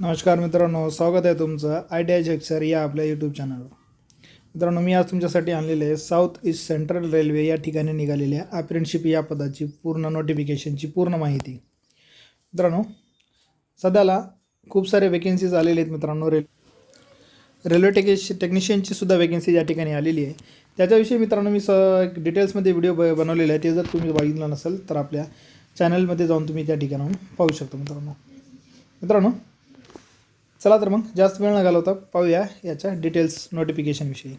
नमस्कार मित्रांनो स्वागत आहे तुमचं आय टी आय शेक्सर या आपल्या यूट्यूब चॅनलवर मित्रांनो मी आज तुमच्यासाठी आणलेले आहे साऊथ ईस्ट सेंट्रल रेल्वे या ठिकाणी निघालेल्या अप्रेंटशिप या पदाची पूर्ण नोटिफिकेशनची पूर्ण माहिती. मित्रांनो सध्याला खूप सारे वेकेन्सीज आलेले आहेत मित्रांनो रेल रेल्वे टेक्निश टेक्निशियनची सुद्धा वेकेन्सी या ठिकाणी आलेली आहे. त्याच्याविषयी मित्रांनो मी स डिटेल्समध्ये व्हिडिओ ब बनवलेला आहे ते जर तुम्ही बघितलं नसेल तर आपल्या चॅनलमध्ये जाऊन तुम्ही त्या ठिकाणाहून पाहू शकता मित्रांनो. मित्रांनो चला तर मग जास्त वेळ न घालवता पाहूया याच्या डिटेल्स नोटिफिकेशनविषयी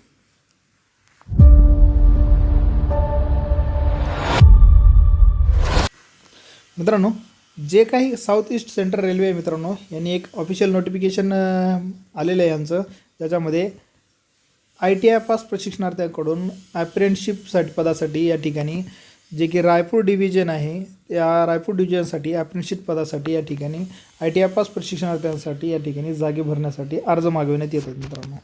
मित्रांनो जे काही साऊथ ईस्ट सेंट्रल रेल्वे आहे मित्रांनो यांनी एक ऑफिशियल नोटिफिकेशन आलेलं आहे यांचं. ज्याच्यामध्ये आय टी आय पास प्रशिक्षणार्थ्यांकडून ॲप्रेंटशिपसाठी पदासाठी या ठिकाणी जे की रायपूर डिव्हिजन आहे या रायपूर डिव्हिजनसाठी अप्रेंटशिप पदासाठी या ठिकाणी आय टी आय पास प्रशिक्षणार्थ्यांसाठी या ठिकाणी जागे भरण्यासाठी अर्ज मागविण्यात येतात मित्रांनो.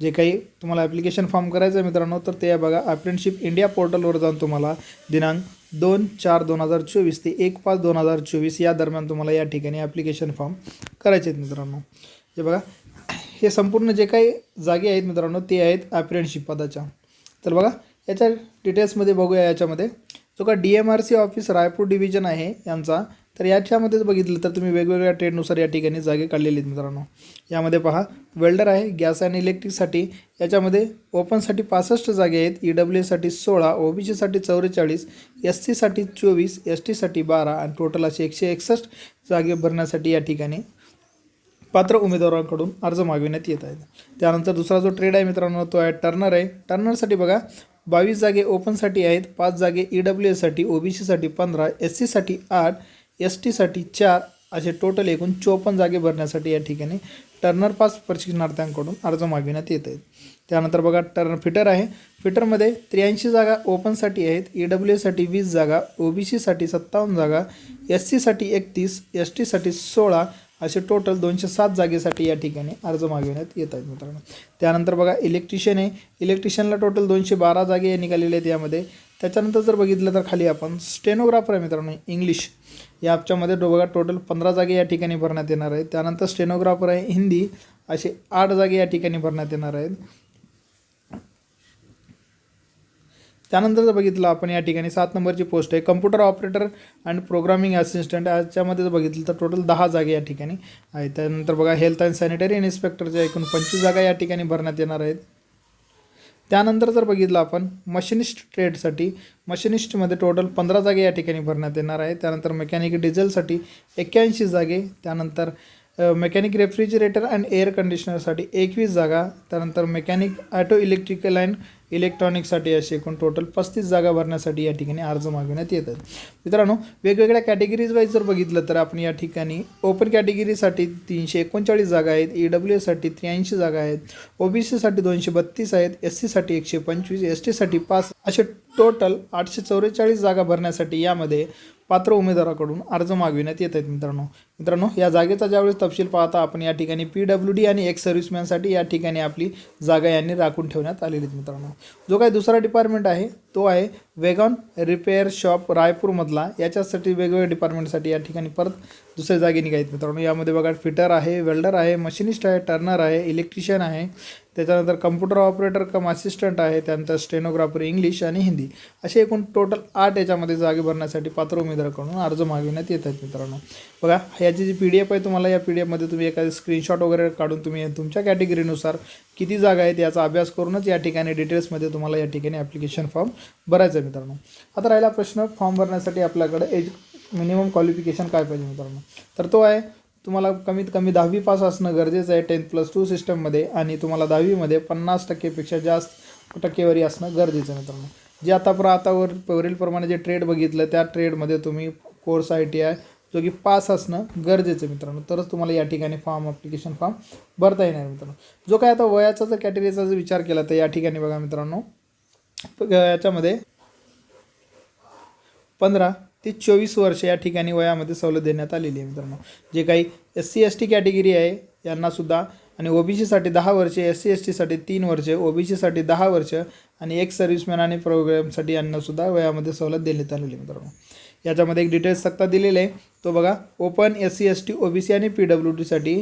जे काही तुम्हाला ॲप्लिकेशन फॉर्म करायचं आहे मित्रांनो तर ते बघा अप्रेंटशिप इंडिया पोर्टलवर जाऊन तुम्हाला दिनांक दोन चार दोन हजार चोवीस ते एक पाच दोन हजार चोवीस या दरम्यान तुम्हाला या ठिकाणी ॲप्लिकेशन फॉर्म करायचे आहेत मित्रांनो. हे बघा हे संपूर्ण जे काही जागे आहेत मित्रांनो ते आहेत अप्रेंटशिप पदाच्या. तर बघा याच्या डिटेल्समध्ये बघूया याच्यामध्ये. जो का D M R C office Raipur division आहे यांचा. तर याच्यामध्येच बघितलं तर तुम्ही वेगवेगळ्या ट्रेडनुसार या ठिकाणी जागे काढलेले आहेत मित्रांनो. यामध्ये पहा वेल्डर आहे गॅस आणि इलेक्ट्रिकसाठी याच्यामध्ये ओपनसाठी पासष्ट जागे आहेत. ई डब्ल्यू एसाठी सोळा ओ बी सीसाठी चौवेचाळीस एस सीसाठी चोवीस एस टीसाठी बारा आणि टोटल असे एकशे एकसष्ट जागे भरण्यासाठी या ठिकाणी पात्र उमेदवारांकडून अर्ज मागविण्यात येत आहेत. त्यानंतर दुसरा जो ट्रेड आहे मित्रांनो तो आहे टर्नर आहे. टर्नरसाठी बघा बावीस जागे ओपनसाठी आहेत पाच जागे ई डब्ल्यू एससाठी ओ बी सीसाठी पंधरा एस सीसाठी आठ एस टीसाठी चार असे टोटल एकूण चोपन्न जागे भरण्यासाठी या ठिकाणी टर्नर पास प्रशिक्षणार्थ्यांकडून अर्ज मागविण्यात येत आहेत. त्यानंतर बघा टर्नर फिटर आहे. फिटरमध्ये त्र्याऐंशी जागा ओपनसाठी आहेत ई डब्ल्यू एसाठी वीस जागा ओ बी सीसाठी सत्तावन्न जागा एस सीसाठी एकतीस एस टीसाठी सोळा असे टोटल दोनशे सात जागेसाठी या ठिकाणी अर्ज मागविण्यात येत आहेत मित्रांनो. त्यानंतर बघा इलेक्ट्रिशियन आहे. इलेक्ट्रिशियनला टोटल दोनशे बारा जागे निघालेले आहेत यामध्ये. त्याच्यानंतर जर बघितलं तर खाली आपण स्टेनोग्राफर आहे मित्रांनो इंग्लिश या ॲपच्यामध्ये बघा टोटल पंधरा जागे या ठिकाणी भरण्यात येणार आहेत. त्यानंतर स्टेनोग्राफर आहे हिंदी. असे आठ जागे या ठिकाणी भरण्यात येणार आहेत. त्यानंतर जर बघितलं आपण या ठिकाणी सात नंबरची पोस्ट आहे. Computer operator and programming assistant याच्यामध्ये जर बघितलं तर टोटल दहा जागे या ठिकाणी आहेत. त्यानंतर बघा हेल्थ अँड सॅनिटरी इन्स्पेक्टरच्या एकूण पंचवीस जागा या ठिकाणी भरण्यात येणार आहेत. त्यानंतर जर बघितलं आपण मशिनिस्ट ट्रेडसाठी मशिनिस्टमध्ये टोटल पंधरा जागे या ठिकाणी भरण्यात येणार आहे त्यानंतर मेकॅनिक डिझेलसाठी एक्क्याऐंशी जागे त्यानंतर मेकॅनिक रेफ्रिजरेटर अँड एअर कंडिशनरसाठी एकवीस जागा त्यानंतर मेकॅनिक ॲटो इलेक्ट्रिकल अँड इलेक्ट्रॉनिक्ससाठी असे एकूण टोटल पस्तीस जागा भरण्यासाठी या ठिकाणी अर्ज मागविण्यात येतात. मित्रांनो वेगवेगळ्या कॅटेगरीज वाईज जर बघितलं तर आपण या ठिकाणी ओपन कॅटेगरीसाठी तीनशे एकोणचाळीस जागा आहेत ई डब्ल्यू एसाठी त्र्याऐंशी जागा आहेत ओ बी सीसाठी दोनशे बत्तीस आहेत एस सीसाठी एकशे पंचवीस एस टीसाठी पाच असे टोटल आठशे चौवेचाळीस जागा भरण्यासाठी यामध्ये पात्र उमेदवाराकडून अर्ज मागविण्यात येत आहेत मित्रांनो. मित्रांनो या जागेचा ज्यावेळेस तपशील पाहता आपण या ठिकाणी पी डब्ल्यू डी आणि एक्स सर्व्हिसमॅनसाठी या ठिकाणी आपली जागा यांनी राखून ठेवण्यात आलेली आहेत मित्रांनो. जो काही दुसरा डिपार्टमेंट आहे तो आहे वेगॉन रिपेअर शॉप रायपूरमधला. याच्यासाठी वेगवेगळ्या डिपार्टमेंटसाठी या ठिकाणी परत दुसऱ्या जागी निघायचं. मित्रांनो यामध्ये बघा फिटर आहे वेल्डर आहे मशिनिस्ट आहे टर्नर आहे इलेक्ट्रिशियन आहे. त्याच्यानंतर कम्प्युटर ऑपरेटर कम असिस्टंट आहे त्यानंतर स्टेनोग्राफर इंग्लिश आणि हिंदी. असे एकूण टोटल आठ याच्यामध्ये जागे भरण्यासाठी पात्र उमेदवाराकडून अर्ज मागविण्यात येत आहेत मित्रांनो. बघा याची जी पी डी एफ आहे तुम्हाला या पी डी एफमध्ये तुम्ही एखादी स्क्रीनशॉट वगैरे काढून तुम्ही तुमच्या कॅटेगरीनुसार किती जागा आहेत याचा अभ्यास करूनच या ठिकाणी डिटेल्समध्ये तुम्हाला या ठिकाणी ॲप्लिकेशन फॉर्म भरायचं आहे मित्रांनो. आता राहिला प्रश्न फॉर्म भरण्यासाठी आपल्याकडे एज मिनिमम क्वालिफिकेशन काय पाहिजे मित्रांनो? तर तो आहे तुम्हाला कमीत कमी दहावी पास असणं गरजेचं आहे टेन्थ प्लस टू सिस्टममध्ये आणि तुम्हाला दहावीमध्ये पन्नास टक्केपेक्षा जास्त टक्केवारी असणं गरजेचं आहे मित्रांनो. जे आतापर्यंत आतावर वरीलप्रमाणे जे ट्रेड बघितलं त्या ट्रेडमध्ये तुम्ही कोर्स आय टी आय जो की पास असणं गरजेचं आहे मित्रांनो. तरच तुम्हाला या ठिकाणी फॉर्म ॲप्लिकेशन फॉर्म भरता येणार मित्रांनो. जो काय आता वयाचा जर कॅटेगरीचा जर विचार केला तर या ठिकाणी बघा मित्रांनो. याच्यामध्ये पंधरा ते चोवीस वर्ष या ठिकाणी वयामध्ये सवलत देण्यात आलेली आहे मित्रांनो. जे काही S C S T category आहे यांनासुद्धा आणि ओ बी सीसाठी दहा वर्षे एस सी एस टीसाठी तीन वर्षे ओ बी सीसाठी दहा वर्ष आणि एक सर्व्हिसमॅन आणि प्रोग्रामसाठी यांनासुद्धा वयामध्ये सवलत देण्यात आलेली आहे मित्रांनो. याच्यामध्ये एक डिटेल्स तक्ता दिलेला आहे. तो बघा open S C S T O B C आणि पी डब्ल्यू टीसाठी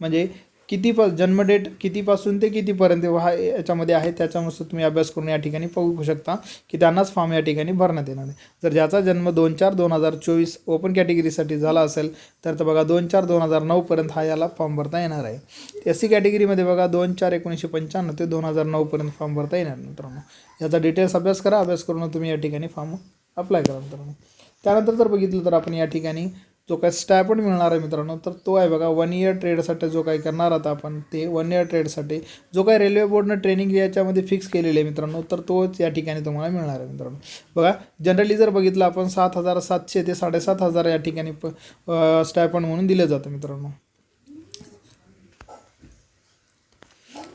म्हणजे किती प जन्मडेट कितीपासून ते कितीपर्यंत हा याच्यामध्ये आहे त्याच्यानुसार तुम्ही अभ्यास करून या ठिकाणी पाहू शकता की त्यांनाच फॉर्म या ठिकाणी भरण्यात येणार आहे. जर ज्याचा जन्म दोन चार दोन हजार चोवीस ओपन कॅटेगरीसाठी झाला असेल तर तर बघा दोन चार दोन हजार नऊपर्यंत हा याला फॉर्म भरता येणार आहे. एस सी कॅटेगरीमध्ये बघा दोन चार एकोणीसशे पंच्याण्णव ते दोन हजार नऊपर्यंत फॉर्म भरता येणार मित्रांनो. याचा डिटेल्स अभ्यास करा अभ्यास करून तुम्ही या ठिकाणी फॉर्म अप्लाय करा मित्रांनो. त्यानंतर जर बघितलं तर आपण या ठिकाणी जो काय स्टॅपण मिळणार आहे मित्रांनो तर तो आहे बघा वन इयर ट्रेडसाठी जो काही करणार आता आपण ते वन इयर ट्रेडसाठी जो काही रेल्वे बोर्डनं ट्रेनिंग याच्यामध्ये फिक्स केलेले आहे मित्रांनो तर तोच या ठिकाणी तुम्हाला मिळणार आहे मित्रांनो. बघा जनरली जर बघितलं आपण सात हजार सातशे ते साडेसात हजार या ठिकाणी प स्टॅपण म्हणून दिलं जातं मित्रांनो.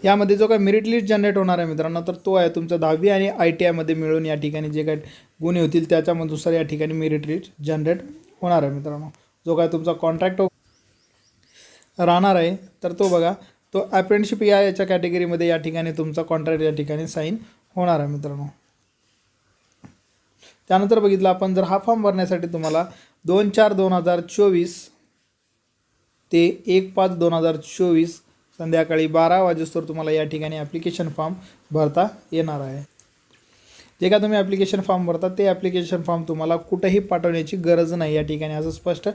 यामध्ये जो काय मेरिट लिस्ट जनरेट होणार आहे मित्रांनो तर तो आहे तुमचा दहावी आणि आय टी आयमध्ये मिळून या ठिकाणी जे काही गुन्हे होतील त्याच्यानुसार या ठिकाणी मेरिट लिस्ट जनरेट होणार आहे मित्रांनो. जो काय तुमचा कॉन्ट्रॅक्ट हो- राहणार आहे तर तो बघा. तो अप्रेंटशिप या याच्या कॅटेगरीमध्ये या ठिकाणी तुमचा कॉन्ट्रॅक्ट या ठिकाणी साईन होणार आहे मित्रांनो. त्यानंतर बघितलं आपण जर हा फॉर्म भरण्यासाठी तुम्हाला दोन चार दोन हजार चोवीस ते एक पाच दोन हजार चोवीस संध्याकाळी बारा वाजेस्तोवर तुम्हाला या ठिकाणी ॲप्लिकेशन फॉर्म भरता येणार आहे. जे का तुम्ही ॲप्लिकेशन फॉर्म भरता ते ॲप्लिकेशन फॉर्म तुम्हाला कुठंही पाठवण्याची गरज नाही या ठिकाणी असं स्पष्ट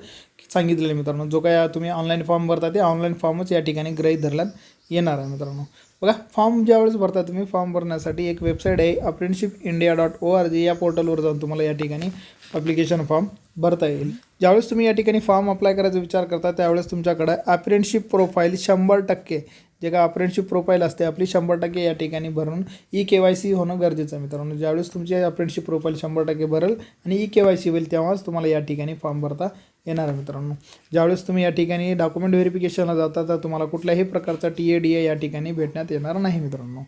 सांगितलेलं आहे मित्रांनो. जो काय तुम्ही ऑनलाईन फॉर्म भरता ते ऑनलाईन फॉर्मच या ठिकाणी गृहीत धरल्यात येणार आहे मित्रांनो. बघा फॉर्म ज्यावेळेस भरता तुम्ही फॉर्म भरण्यासाठी एक वेबसाईट आहे apprenticeship India dot O R G या पोर्टलवर जाऊन तुम्हाला या ठिकाणी ॲप्लिकेशन फॉर्म भरता येईल. ज्यावेळेस तुम्ही या ठिकाणी फॉर्म अप्लाय करायचा विचार करता त्यावेळेस तुमच्याकडं अप्रेंटशिप प्रोफाईल शंभर टक्के जे काय अप्रेंटशिप प्रोफाईल असते आपली शंभर टक्के या ठिकाणी भरून ई के वाय सी होणं गरजेचं आहे मित्रांनो. ज्यावेळेस तुमची अप्रेंटशिप प्रोफाईल शंभर टक्के भरेल आणि ई के वाय सी होईल तेव्हाच तुम्हाला या ठिकाणी फॉर्म भरता येणार आहे मित्रांनो. ज्यावेळेस तुम्ही या ठिकाणी डॉक्युमेंट व्हेरिफिकेशनला जाता तर तुम्हाला कुठल्याही प्रकारचा टी ए डी ए या ठिकाणी भेटण्यात येणार नाही मित्रांनो.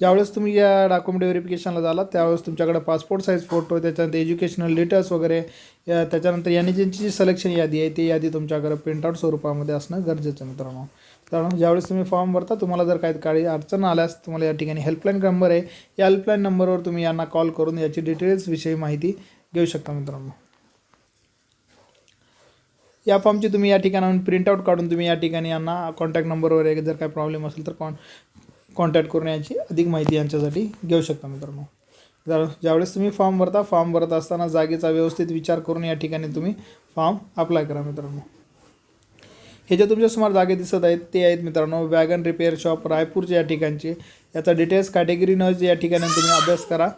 ज्यावेळेस तुम्ही या डॉक्युमेंट व्हेरिफिकेशनला झाला त्यावेळेस तुमच्याकडे पासपोर्ट साईज फोटो त्याच्यानंतर एज्युकेशनल डिटेल्स वगैरे या त्याच्यानंतर एन ज्यांची जी सिलेक्शन यादी आहे ती यादी तुमच्याकडे प्रिंटआउट स्वरूपामध्ये असणं गरजेचं मित्रांनो. कारण ज्यावेळेस तुम्ही फॉर्म भरता तुम्हाला जर काही काही अडचण आल्यास तुम्हाला या ठिकाणी हेल्पलाईन नंबर आहे. या हेल्पलाईन नंबरवर तुम्ही यांना कॉल करून याची डिटेल्सविषयी माहिती घेऊ शकता मित्रांनो. या फॉर्मची तुम्ही या ठिकाणाहून प्रिंटआउट काढून तुम्ही या ठिकाणी यांना कॉन्टॅक्ट नंबरवर जर काही प्रॉब्लेम असेल तर कॉन कॉन्टॅक्ट करून याची अधिक माहिती यांच्यासाठी घेऊ शकता मित्रांनो. जर ज्यावेळेस तुम्ही फॉर्म भरता फॉर्म भरत असताना जागेचा व्यवस्थित विचार करून या ठिकाणी तुम्ही फॉर्म अप्लाय करा मित्रांनो. हे जे तुमच्यासमोर जागे दिसत आहेत ते आहेत मित्रांनो वॅगन रिपेअर शॉप रायपूरचे या ठिकाणचे. याचा डिटेल्स कॅटेगरी नॉईज या ठिकाणी तुम्ही अभ्यास करा.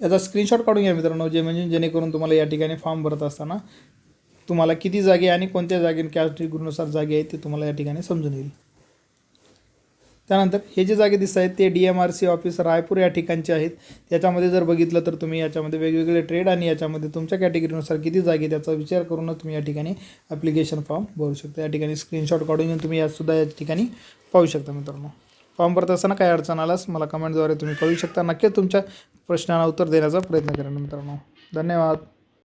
याचा स्क्रीनशॉट काढून घ्या मित्रांनो जे म्हणजे जेणेकरून तुम्हाला या ठिकाणी फॉर्म भरत असताना तुम्हाला किती जागे आणि कोणत्या जागे कॅटेगरीनुसार जागे आहेत ते तुम्हाला या ठिकाणी समजून येईल. त्यानंतर हे जे जागे दिसत आहेत ते D M R C office Raipur या ठिकाणचे आहेत. त्याच्यामध्ये जर बघितलं तर तुम्ही याच्यामध्ये वेगवेगळे ट्रेड आणि याच्यामध्ये तुमच्या कॅटेगरीनुसार किती जागे त्याचा विचार करूनच तुम्ही या ठिकाणी ॲप्लिकेशन फॉर्म भरू शकता. या ठिकाणी स्क्रीनशॉट काढून घेऊन तुम्ही यासुद्धा या ठिकाणी पाहू शकता मित्रांनो. फॉर्म भरत असताना काही अडचण आल्यास मला कमेंटद्वारे तुम्ही कळू शकता. नक्कीच तुमच्या प्रश्नांना उत्तर देण्याचा प्रयत्न करा मित्रांनो. धन्यवाद.